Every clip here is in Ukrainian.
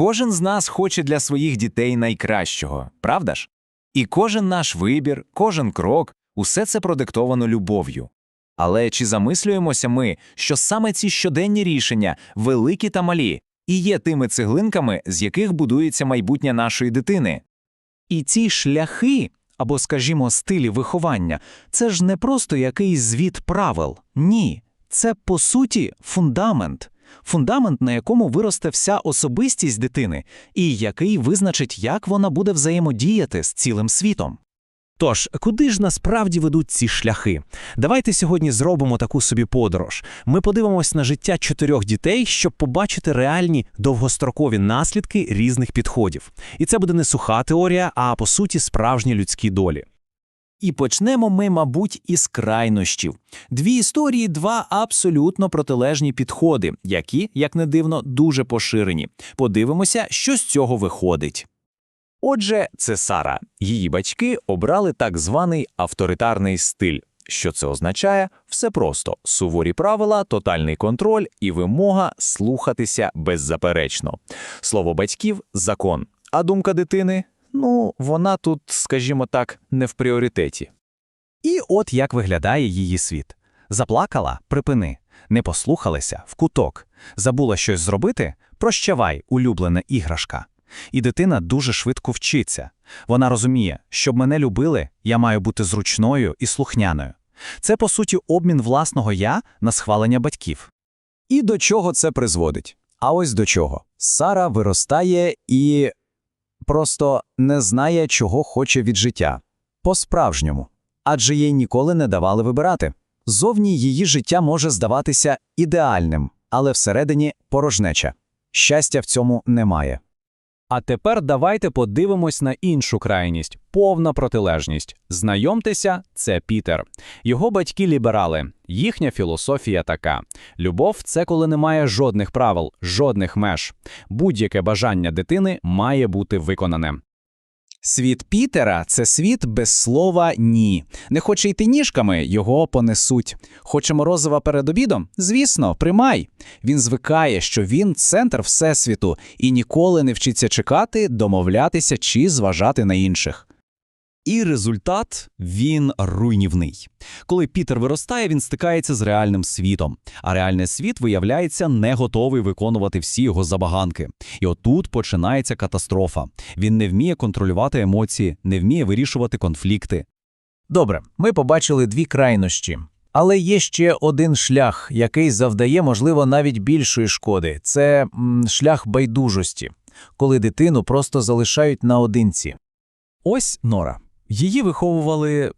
Кожен з нас хоче для своїх дітей найкращого, правда ж? І кожен наш вибір, кожен крок усе це продиктовано любов'ю. Але чи замислюємося ми, що саме ці щоденні рішення, великі та малі, і є тими цеглинками, з яких будується майбутнє нашої дитини? І ці шляхи, або, скажімо, стилі виховання, це ж не просто якийсь звіт правил. Ні, це по суті фундамент. Фундамент, на якому виросте вся особистість дитини, і який визначить, як вона буде взаємодіяти з цілим світом. Тож, куди ж насправді ведуть ці шляхи? Давайте сьогодні зробимо таку собі подорож. Ми подивимось на життя чотирьох дітей, щоб побачити реальні довгострокові наслідки різних підходів. І це буде не суха теорія, а по суті справжні людські долі. І почнемо ми, мабуть, із крайнощів. Дві історії, два абсолютно протилежні підходи, які, як не дивно, дуже поширені. Подивимося, що з цього виходить. Отже, це Сара. Її батьки обрали так званий авторитарний стиль. Що це означає? Все просто суворі правила, тотальний контроль і вимога слухатися беззаперечно. Слово батьків закон. А думка дитини ну, вона тут, скажімо так, не в пріоритеті. І от як виглядає її світ. Заплакала припини, не послухалися в куток, забула щось зробити прощавай, улюблена іграшка. І дитина дуже швидко вчиться. Вона розуміє, щоб мене любили, я маю бути зручною і слухняною. Це, по суті, обмін власного я на схвалення батьків. І до чого це призводить? А ось до чого. Сара виростає і просто не знає, чого хоче від життя. По-справжньому. Адже їй ніколи не давали вибирати. Зовні її життя може здаватися ідеальним, але всередині порожнеча. Щастя в цьому немає. А тепер давайте подивимось на іншу крайність повна протилежність. Знайомтеся, це Пітер. Його батьки ліберали. Їхня філософія така: любов це коли немає жодних правил, жодних меж. Будь-яке бажання дитини має бути виконане. Світ Пітера це світ без слова ні. Не хоче йти ніжками, його понесуть. Хоче морозива перед обідом? Звісно, примай. Він звикає, що він центр всесвіту і ніколи не вчиться чекати, домовлятися чи зважати на інших. І результат він руйнівний. Коли Пітер виростає, він стикається з реальним світом, а реальний світ, виявляється, не готовий виконувати всі його забаганки. І отут починається катастрофа. Він не вміє контролювати емоції, не вміє вирішувати конфлікти. Добре, ми побачили дві крайнощі. Але є ще один шлях, який завдає, можливо, навіть більшої шкоди це м, шлях байдужості, коли дитину просто залишають наодинці. Ось Нора. Її виховували,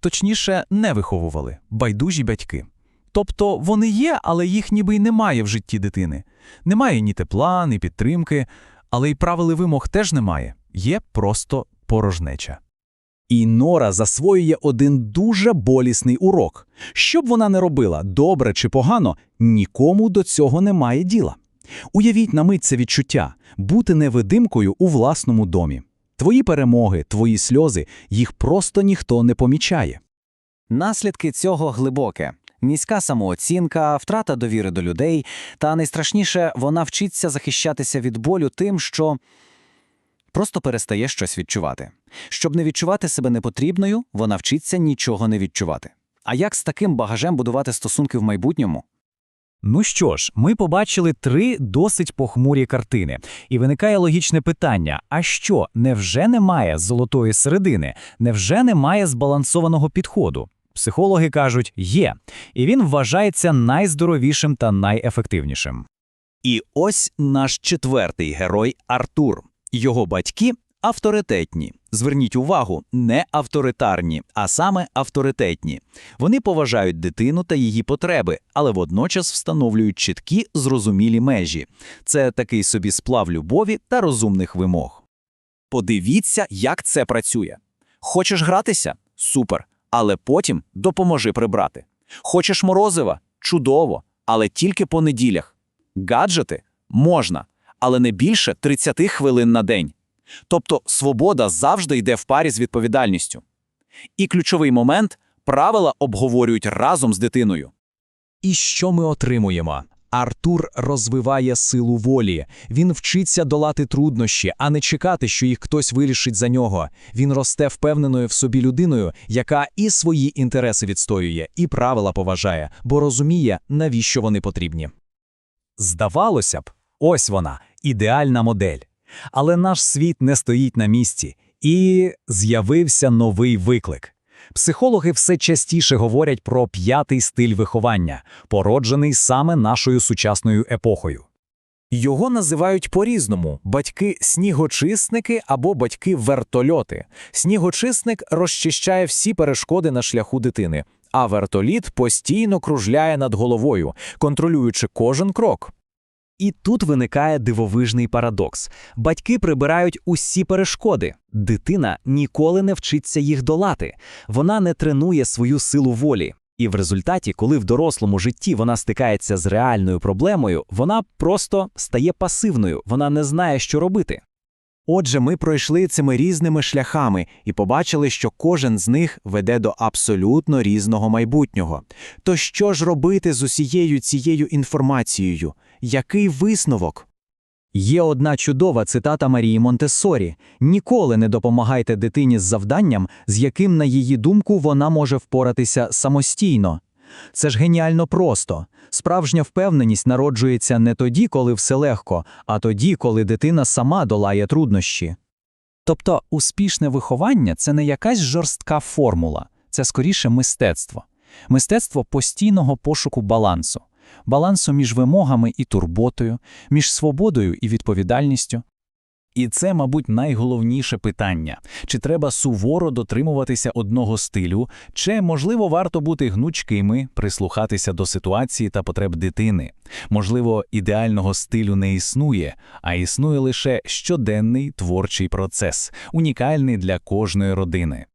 точніше, не виховували байдужі батьки. Тобто вони є, але їх ніби й немає в житті дитини. Немає ні тепла, ні підтримки, але й правил і вимог теж немає. Є просто порожнеча. І Нора засвоює один дуже болісний урок. Що б вона не робила, добре чи погано, нікому до цього немає діла. Уявіть на мить це відчуття бути невидимкою у власному домі. Твої перемоги, твої сльози, їх просто ніхто не помічає. Наслідки цього глибоке. Низька самооцінка, втрата довіри до людей, та найстрашніше, вона вчиться захищатися від болю тим, що просто перестає щось відчувати. Щоб не відчувати себе непотрібною, вона вчиться нічого не відчувати. А як з таким багажем будувати стосунки в майбутньому? Ну що ж, ми побачили три досить похмурі картини, і виникає логічне питання: а що, невже немає золотої середини, невже немає збалансованого підходу? Психологи кажуть, є, і він вважається найздоровішим та найефективнішим. І ось наш четвертий герой Артур. Його батьки авторитетні. Зверніть увагу, не авторитарні, а саме авторитетні. Вони поважають дитину та її потреби, але водночас встановлюють чіткі, зрозумілі межі. Це такий собі сплав любові та розумних вимог. Подивіться, як це працює. Хочеш гратися? Супер. Але потім допоможи прибрати. Хочеш морозива? Чудово, але тільки по неділях. Гаджети можна, але не більше 30 хвилин на день. Тобто свобода завжди йде в парі з відповідальністю. І ключовий момент правила обговорюють разом з дитиною. І що ми отримуємо? Артур розвиває силу волі. Він вчиться долати труднощі, а не чекати, що їх хтось вирішить за нього. Він росте впевненою в собі людиною, яка і свої інтереси відстоює, і правила поважає, бо розуміє, навіщо вони потрібні. Здавалося б, ось вона, ідеальна модель. Але наш світ не стоїть на місці, і з'явився новий виклик. Психологи все частіше говорять про п'ятий стиль виховання, породжений саме нашою сучасною епохою. Його називають по-різному: батьки-снігочисники або батьки-вертольоти. Снігочисник розчищає всі перешкоди на шляху дитини, а вертоліт постійно кружляє над головою, контролюючи кожен крок. І тут виникає дивовижний парадокс: батьки прибирають усі перешкоди. Дитина ніколи не вчиться їх долати, вона не тренує свою силу волі. І в результаті, коли в дорослому житті вона стикається з реальною проблемою, вона просто стає пасивною, вона не знає, що робити. Отже, ми пройшли цими різними шляхами і побачили, що кожен з них веде до абсолютно різного майбутнього. То що ж робити з усією цією інформацією? Який висновок? Є одна чудова цитата Марії Монтессорі: ніколи не допомагайте дитині з завданням, з яким, на її думку, вона може впоратися самостійно. Це ж геніально просто. Справжня впевненість народжується не тоді, коли все легко, а тоді, коли дитина сама долає труднощі. Тобто успішне виховання це не якась жорстка формула, це скоріше мистецтво. Мистецтво постійного пошуку балансу, балансу між вимогами і турботою, між свободою і відповідальністю. І це, мабуть, найголовніше питання: чи треба суворо дотримуватися одного стилю, чи, можливо, варто бути гнучкими, прислухатися до ситуації та потреб дитини. Можливо, ідеального стилю не існує, а існує лише щоденний творчий процес, унікальний для кожної родини.